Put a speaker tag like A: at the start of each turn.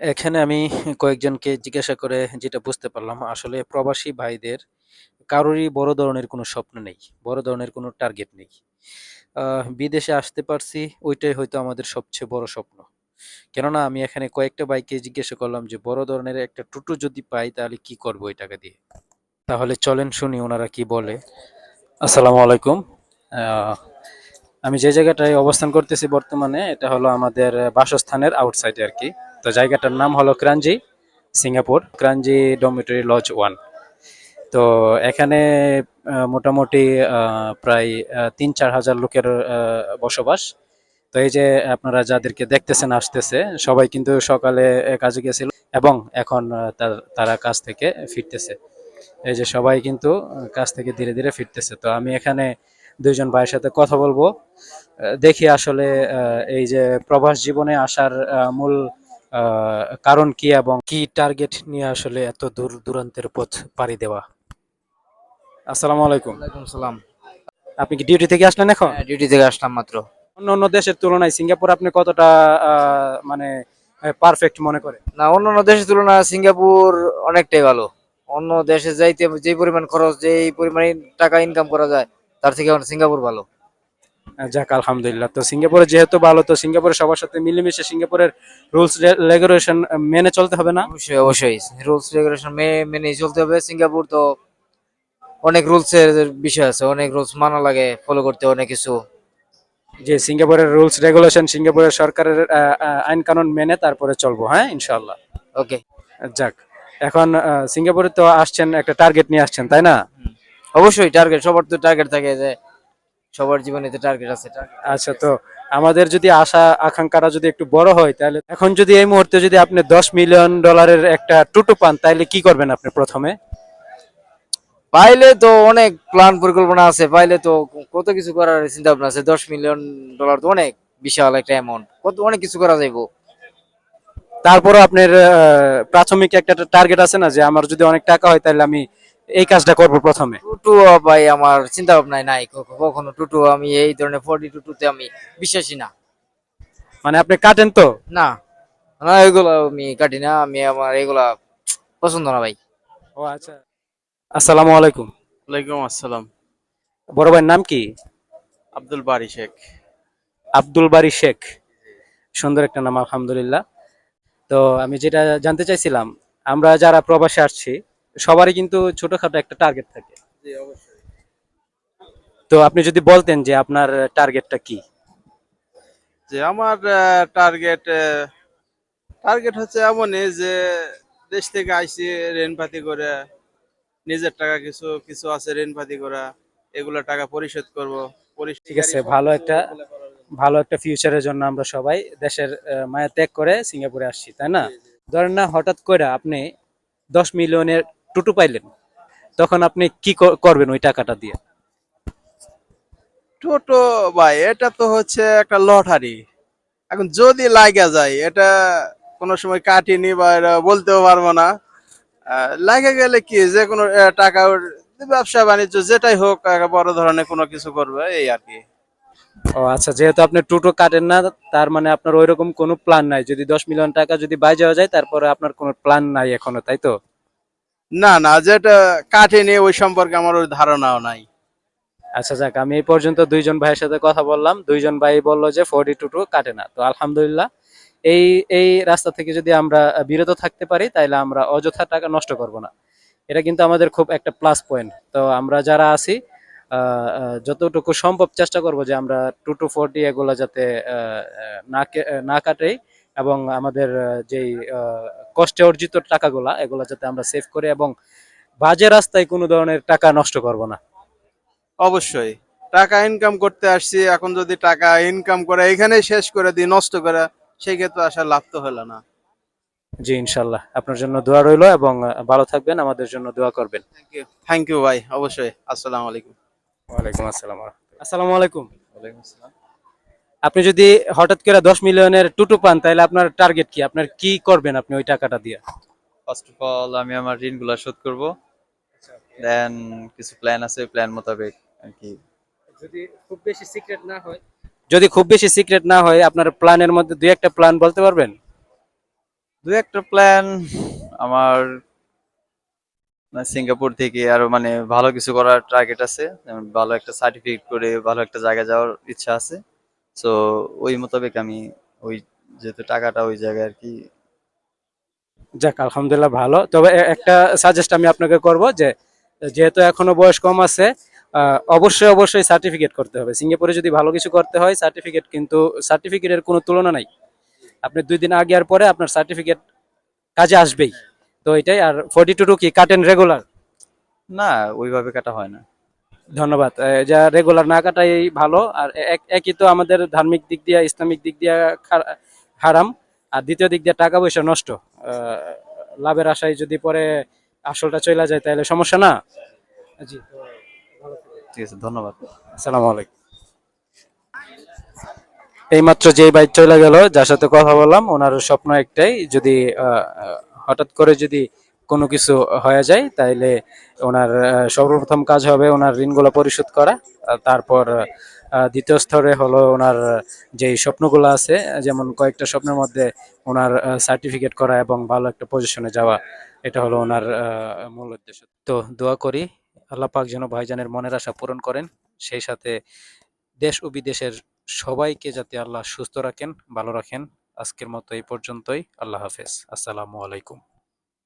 A: এখানে আমি কয়েকজনকে জিজ্ঞাসা করে যেটা বুঝতে পারলাম, আসলে প্রবাসী ভাইদের কারোরই বড় ধরনের কোনো স্বপ্ন নেই, বড় ধরনের কোনো টার্গেট নেই। বিদেশে আসতে পারছি, ওইটাই হয়তো আমাদের সবচেয়ে বড় স্বপ্ন। কেননা আমি এখানে কয়েকটা বাইকে জিজ্ঞাসা করলাম যে, বড় ধরনের একটা টোটো যদি পাই, তাহলে কি করব ওই টাকা দিয়ে? তাহলে চলেন শুনি ওনারা কি বলে। আসসালামু আলাইকুম। আমি যে জায়গাটায় অবস্থান করতেছি বর্তমানে, এটা হলো আমাদের বাসস্থানের আউটসাইডে আর কি। তো জায়গাটার নাম হলো Kranji, Singapore, Kranji dormitory lodge one. তো এখানে মোটামুটি প্রায় তিন চার হাজার লোকের বসবাস। তো এই যে আপনারা যাদেরকে দেখতেছেন, আসতেছে, সবাই কিন্তু সকালে কাজে গেছিল এবং এখন তার- কাজ থেকে ফিরতেছে। এই যে সবাই কিন্তু কাজ থেকে ধীরে ধীরে ফিরতেছে। তো আমি এখানে দুইজন ভাইয়ের সাথে কথা বলব। দেখি আসলে এই যে প্রবাস জীবনে আসার মূল কারণ কি এবং কি টার্গেট নিয়ে আসলে এত দূর দূরান্তের পথ পাড়ি দেওয়া? আসসালামু আলাইকুম।
B: সালাম।
A: আপনি কি ডিউটি থেকে আসলেন এখন?
B: ডিউটি থেকে আসলাম মাত্র।
A: অন্য অন্য দেশের তুলনায় সিঙ্গাপুর আপনি কতটা আহ, মানে পারফেক্ট মনে করেন
B: না অন্য অন্য দেশের তুলনায় সিঙ্গাপুর অনেকটাই ভালো। অন্য দেশে যাইতে যে পরিমাণ খরচ যে পরিমাণ টাকা ইনকাম করা যায় তার থেকে এখন সিঙ্গাপুর ভালো।
A: যাক আলহামদুলিল্লাহ। তো সিঙ্গাপুরে যেহেতু ভালো তো সিঙ্গাপুরে সবার সাথে মিলেমিশে সিঙ্গাপুরের রুলস রেগুলেশন মেনে চলতে হবে না?
B: অবশ্যই অবশ্যই। রুলস রেগুলেশন মেনে চলতে হবে। সিঙ্গাপুর তো অনেক রুলস এর বিষয় আছে অনেক রুলস মানা লাগে ফলো করতে অনেক কিছু।
A: যে সিঙ্গাপুরের রুলস রেগুলেশন সিঙ্গাপুরের সরকারের আইন কানুন মেনে তারপরে চলবো হ্যাঁ ইনশাল্লাহ
B: ওকে
A: যাক এখন সিঙ্গাপুরে তো আসছেন একটা টার্গেট নিয়ে আসছেন তাই না?
B: অবশ্যই টার্গেট সবার তো টার্গেট থাকে যে সবার জীবনে তো টার্গেট আছে
A: আচ্ছা তো আমাদের যদি আশা আকাঙ্ক্ষাটা যদি একটু বড় হয় তাহলে এখন যদি এই মুহূর্তে যদি আপনি দশ মিলিয়ন ডলারের একটা টুটু পান তাহলে কি করবেন আপনি প্রথমে?
B: পাইলে তো অনেক প্ল্যান পরিকল্পনা আছে পাইলে তো কত কিছু করার চিন্তা ভাবনা আছে। দশ মিলিয়ন ডলার তো অনেক বিশাল একটা অ্যামাউন্ট কত অনেক কিছু করা যাইবো।
A: তারপরও আপনার প্রাথমিক একটা টার্গেট আছে না যে আমার যদি অনেক টাকা হয় তাহলে আমি এই কাজটা করব প্রথমে।
B: টুটু ভাই আমার চিন্তা ভাবনায় নাই কখনো টুটু আমি এই ধরনের ফর্টি টুটুতে আমি বিশ্বাসী না।
A: মানে আপনি কাটেন তো?
B: না না এগুলো আমি কাটি না আমি আমার এগুলা পছন্দ না ভাই।
A: ও আচ্ছা। আসসালামু আলাইকুম।
C: ওয়ালাইকুম আসসালাম।
A: বড় ভাইয়ের নাম কি?
C: আব্দুল বারি শেখ।
A: আব্দুল বারি শেখ। সুন্দর একটা নাম আলহামদুলিল্লাহ। তো আমি যেটা জানতে চাইছিলাম আমরা যারা প্রবাসে আসছি সবারই কিন্তু ছোটখাটো একটা টার্গেট থাকে। তো আপনি যদি বলতেন যে আপনার টার্গেটটা কি?
C: যে আমার টার্গেট টার্গেট হচ্ছে এমনই যে দেশ থেকে আইসি ঋণপাতি করে নিজের টাকা কিছু কিছু আছে ঋণপাতি করা এগুলো টাকা পরিশোধ করব।
A: ঠিক আছে ভালো একটা ভালো একটা ফিউচারের জন্য আমরা সবাই দেশের মায়া ত্যাগ করে সিঙ্গাপুরে আসছি তাই না? ধরেন না হঠাৎ করে আপনি দশ মিলিয়নের টুটু পাইলেন। তখন আপনি কি করবেন ওই টাকাটা দিয়ে?
C: টোটো ভাই এটা তো হচ্ছে একটা লটারি। এখন যদি লাগা যায় এটা কোনো সময় কাটিনি বা এটা বলতেও পারব না। লাগে গেলে কি যে কোনো টাকা ব্যবসা বাণিজ্য যেটাই হোক বড় ধরনের কোনো কিছু করবে এই আর কি।
A: ও আচ্ছা যেহেতু আপনি টুটো কাটেন না তার মানে আপনার ওইরকম কোনো প্ল্যান নাই। যদি দশ মিলিয়ন টাকা যদি বাই যাওয়া যায় তারপরে আপনার কোনো প্ল্যান নাই এখনও তাই তো?
C: না না, যেটা কাটেনি ওই সম্পর্কে আমার ওই ধারণাও নাই।
A: আচ্ছা যাক, আমি এই পর্যন্ত দুইজন ভাইয়ের সাথে কথা বললাম। দুইজন ভাই বলল যে ফোর্টি টু কাটে না। তো আলহামদুলিল্লাহ, এই এই রাস্তা থেকে যদি আমরা বিরত থাকতে পারি তাহলে আমরা অযথা টাকা নষ্ট করব না। এটা কিন্তু আমাদের খুব একটা প্লাস পয়েন্ট তো আমরা যারা আছি যতটুকু সম্ভব চেষ্টা করব যে আমরা টু টু ফোরটি এগুলো যাতে না না কাটে এবং আমাদের যেই আহ, কষ্টে অর্জিত টাকাগুলা এগুলো যাতে আমরা সেভ করি এবং বাজে রাস্তায় কোনো ধরনের টাকা নষ্ট করব না।
C: অবশ্যই। টাকা ইনকাম করতে আসছি এখন যদি টাকা ইনকাম করে এখানেই শেষ করে দিই নষ্ট করে সেই ক্ষেত্রে আসার লাভ তো হলো না।
A: জি ইনশাল্লাহ। আপনার জন্য দোয়া রইল এবং ভালো থাকবেন আমাদের জন্য দোয়া করবেন।
C: থ্যাংক ইউ থ্যাংক ইউ ভাই। অবশ্যই। আসসালামু আলাইকুম।
A: ওয়ালাইকুম আসসালাম। আসসালামু আলাইকুম। আপনি যদি হঠাৎ করে দশ মিলিয়নের টুটু পান তাহলে আপনার টার্গেট কি? আপনার কি করবেন আপনি ওই টাকাটা দিয়ে?
D: ফার্স্ট অফ অল আমি আমার ঋণগুলো শোধ করব। দেন কিছু প্ল্যান আছে প্ল্যান মোতাবেক আর কি।
A: যদি খুব বেশি সিক্রেট না হয়? যদি খুব বেশি সিক্রেট না হয় আপনার প্ল্যানের মধ্যে দুই একটা প্ল্যান বলতে পারবেন?
D: দু একটা প্ল্যান আমার মানে সিঙ্গাপুর থেকে আরও মানে ভালো কিছু করার টার্গেট আছে। ভালো একটা সার্টিফিকেট করে ভালো একটা জায়গায় যাওয়ার ইচ্ছা আছে। সো ওই মোতাবেক আমি ওই যেহেতু টাকাটা ওই জায়গায় আর কি
A: যাক আলহামদুলিল্লাহ ভালো। তবে একটা সাজেস্ট আমি আপনাকে করব যে যেহেতু এখনও বয়স কম আছে অবশ্যই অবশ্যই সার্টিফিকেট করতে হবে। সিঙ্গাপুরে যদি ভালো কিছু করতে হয় সার্টিফিকেট কিন্তু সার্টিফিকেটের কোনো তুলনা নাই। আপনি দুই দিন আগে আর পরে আপনার সার্টিফিকেট কাজে আসবেই। তো এটাই আর ফোর্টি টু টু কি কাটেন রেগুলার
D: না ওইভাবে কাটা হয় না।
A: ধন্যবাদ। যা রেগুলার না কাটাই ভালো আর একই তো আমাদের ধার্মিক দিক দিয়ে ইসলামিক দিক দিয়ে হারাম আর দ্বিতীয় দিক দিয়ে টাকা পয়সা নষ্ট। লাভের আশায় যদি পরে আসলটা চলে যায় তাহলে সমস্যা না? জি।
D: ঠিক আছে ধন্যবাদ।
A: আসসালামু আলাইকুম। এইমাত্র যে বাইক চলে গেল যার সাথে কথা বললাম ওনার স্বপ্ন একটাই যদি হঠাৎ করে যদি কোনো কিছু হয়ে যায়, তাইলে ওনার সর্বপ্রথম কাজ হবে ওনার ঋণগুলো পরিশোধ করা। তারপর দ্বিতীয় স্তরে হলো ওনার যে স্বপ্নগুলো আছে, যেমন কয়েকটা স্বপ্নের মধ্যে ওনার সার্টিফিকেট করা এবং ভালো একটা পজিশনে যাওয়া, এটা হলো ওনার মূল উদ্দেশ্য। তো দোয়া করি আল্লাহ পাক যেন ভাইজানের মনের আশা পূরণ করেন, সেই সাথে দেশ ও বিদেশের সবাইকে যাতে আল্লাহ সুস্থ রাখেন, ভালো রাখেন। আজকের মতো এই পর্যন্তই, আল্লাহ হাফেজ। আসসালামু আলাইকুম।